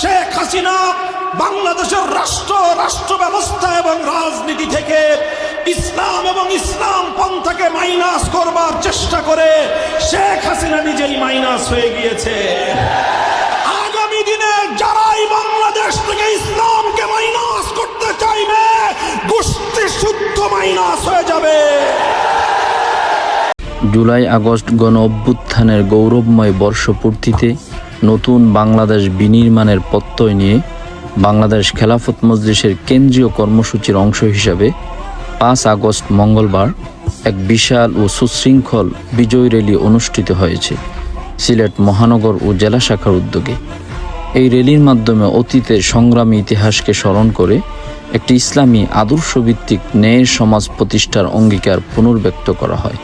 শেখ হাসিনা বাংলাদেশের রাষ্ট্র রাষ্ট্র ব্যবস্থা এবং রাজনীতি থেকে ইসলাম এবং ইসলাম পন্থাকে মাইনাস করবার চেষ্টা করে শেখ হাসিনা নিজেই মাইনাস হয়ে গিয়েছে। আগামী দিনে যারাই বাংলাদেশ থেকে ইসলামকে মাইনাস করতে চাইবে, গোষ্ঠী শুদ্ধ মাইনাস হয়ে যাবে। জুলাই আগস্ট গণ অভ্যুত্থানের গৌরবময় বর্ষপূর্তিতে নতুন বাংলাদেশ বিনির্মাণের প্রত্যয় নিয়ে বাংলাদেশ খেলাফত মজলিসের কেন্দ্রীয় কর্মসূচির অংশ হিসাবে পাঁচ আগস্ট মঙ্গলবার এক বিশাল ও সুশৃঙ্খল বিজয় র্যালি অনুষ্ঠিত হয়েছে সিলেট মহানগর ও জেলা শাখার উদ্যোগে। এই র্যালির মাধ্যমে অতীতের সংগ্রামী ইতিহাসকে স্মরণ করে একটি ইসলামী আদর্শভিত্তিক ন্যায়ের সমাজ প্রতিষ্ঠার অঙ্গীকার পুনর্ব্যক্ত করা হয়।